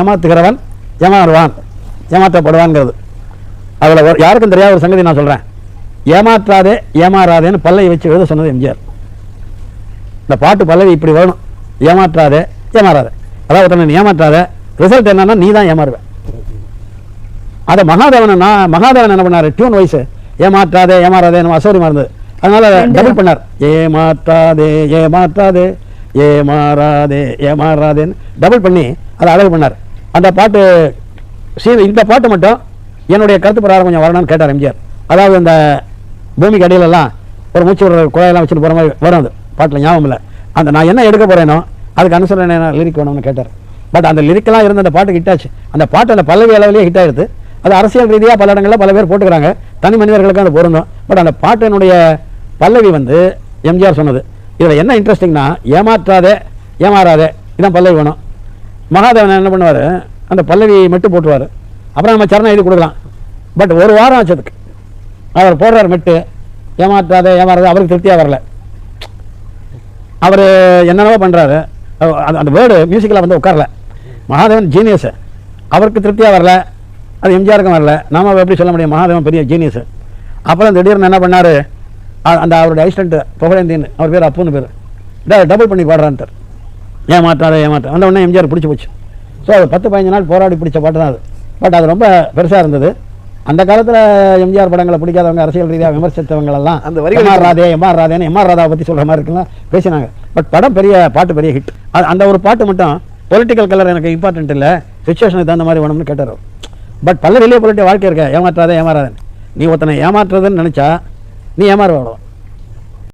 ஏமாத்துகிறவன் ஏமாறுவான். ஏமாற்றப்படுவான்ங்கிறது. அதில் ஒரு யாருக்கும் தெரியாத ஒரு சங்கதி நான் சொல்கிறேன் ஏமாற்றாதே ஏமாறாதேன்னு பல்லையை வச்சு எழுத சொன்னது எம்ஜிஆர். இந்த பாட்டு பல்லவி இப்படி வரணும். ஏமாற்றாதே ஏமாறாதே. அதாவது ஒருத்தனை நீ ஏமாற்றாத ரிசல்ட் என்னன்னா நீ தான் ஏமாறுவ. அதை மகாதேவன் நான் மகாதேவன் என்ன பண்ணாரு? டியூன் வயசு ஏமாற்றாதே ஏமாறாதே நம்ம அசௌரியமா இருந்தது. அதனால டபுள் பண்ணார். ஏமாற்றாதே ஏமாற்றாதே ஏமாறாதே ஏமாறாதேன்னு டபுள் பண்ணி அதை அழகு பண்ணார். அந்த பாட்டு சீ இந்த பாட்டு மட்டும் என்னுடைய கருத்து பிரகாரம் கொஞ்சம் வரணும்னு கேட்டார் எம்ஜிஆர். அதாவது இந்த பூமிக்கு அடியிலெல்லாம் ஒரு மூச்சு விடுற குழாயெல்லாம் வச்சுட்டு போகிற மாதிரி வரும் அது. பாட்டில் ஞாபகம் இல்லை. அந்த நான் என்ன எடுக்க போகிறேனோ அதுக்கு அனுசரணை லிரிக் வேணும்னு கேட்டார். பட் அந்த லிரிக்கெல்லாம் இருந்த அந்த பாட்டு ஹிட் ஆச்சு. அந்த பாட்டு அந்த பல்லவி அளவிலேயே ஹிட் ஆகிடுது அது அரசியல் ரீதியாக பல இடங்களில் பல பேர் போட்டுக்கிறாங்க. தனி மனிதர்களுக்கு அது பொருந்தும். பட் அந்த பாட்டினுடைய பல்லவி வந்து எம்ஜிஆர் சொன்னது. இதில் என்ன இன்ட்ரெஸ்டிங்னா ஏமாற்றாதே ஏமாறாதே இதான் பல்லவி வேணும். மகாதேவன் என்ன பண்ணுவார்? அந்த பல்லவி மெட்டு போட்டுருவார். அப்புறம் நம்ம சரணம் எழுதி கொடுக்கலாம். பட் ஒரு வாரம் ஆச்சு அதுக்கு அவர் போடுறார் மெட்டு. ஏமாற்றாத ஏமாறாத அவருக்கு திருப்தியாக வரல. அவர் என்னென்னவோ பண்ணுறாரு அந்த வேர்டு மியூசிக்கில் வந்து உட்காரல. மகாதேவன் ஜீனியஸு அவருக்கு திருப்தியாக வரல. அது எம்ஜிஆருக்கும் வரல. நாம் எப்படி சொல்ல முடியும்? மகாதேவன் பெரிய ஜீனியஸு அப்புறம் திடீர்னு என்ன பண்ணார்? அந்த அவருடைய அசிஸ்டன்ட் புகழேந்தின்னு. அவர் பேர் அப்புன்னு பேர். டபுள் பண்ணி பாடுறான்ட்டார். ஏமாற்றாத ஏமாற்ற அந்த உடனே எம்ஜிஆர் பிடிச்சி போச்சு. ஸோ அது பத்து பதினஞ்சு நாள் போராடி பிடிச்ச பாட்டு தான் அது. பட் அது ரொம்ப பெருசாக இருந்தது. அந்த காலத்தில் எம்ஜிஆர் படங்களை பிடிக்காதவங்க அரசியல் ரீதியாக விமர்சித்தவங்க எல்லாம் அந்த வரிகள் M R Radhe M R ராதேன்னு M R ராதாவை பற்றி சொல்கிற மாதிரி இருக்குலாம் பேசினாங்க. பட் படம் பெரிய பாட்டு பெரிய ஹிட் அந்த ஒரு பாட்டு மட்டும் பொலிட்டிக்கல் கலர் எனக்கு இம்பார்ட்டன்ட் இல்லை. சுச்சுவேஷனுக்கு தகுந்த மாதிரி வேணும்னு கேட்டார். பட் பல வெளியே பொலிட்டிக் வாழ்க்கை இருக்க ஏமாற்றாதே ஏமாறாதே நீ ஒருத்தனை ஏமாற்றுறதுன்னு நினச்சா நீ ஏமாறுவாடும்